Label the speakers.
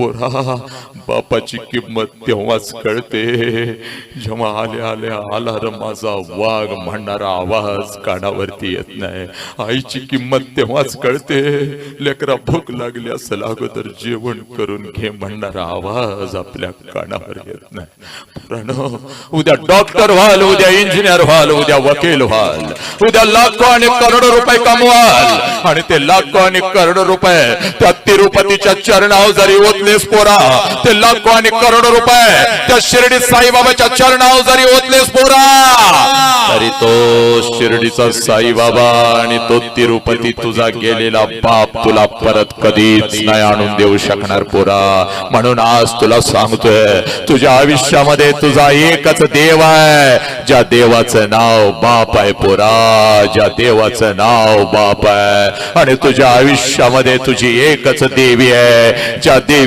Speaker 1: पोरा बापाची किंमत तेव्हाच कळते. जेव्हा आल्या आल्या आला र माझा वाघ म्हणणारा आवाज कानावरती येत नाही. आईची किंमत तेव्हाच कळते. लेकरा भूक लागली असेल अगोदर जेवण करून घे म्हणणारा आवाज आपल्या कानावर येत नाही. पोरांनो, उद्या डॉक्टर व्हाल उद्या इंजिनियर व्हाल उद्या वकील व्हाल उद्या लाखो आणि करोडो रुपये कमवाल. आणि ते लाखो आणि करोडो रुपये त्या तिरुपतीच्या चरणावर जरी ओतलेस पोरा ते लाखो आणि करोडो रुपये त्या शिर्डी साईबाबाच्या चरणावर जरी ओतलेस पोरा. तो शिर्डीचा साईबाबा आणि तो तिरुपती तुझा गेलेला बाप तुला परत कधीच नाही आणून देऊ शकणार पुरा. म्हणून आज तुला सांगतोय तुझ्या आयुष्यामध्ये तुझा एकच देव आहे ज्या देवाचं नाव बाप आहे पोरा ज्या देवाचं नाव बाप आहे. आणि तुझ्या आयुष्यामध्ये तुझी एकच देवी आहे ज्या देवी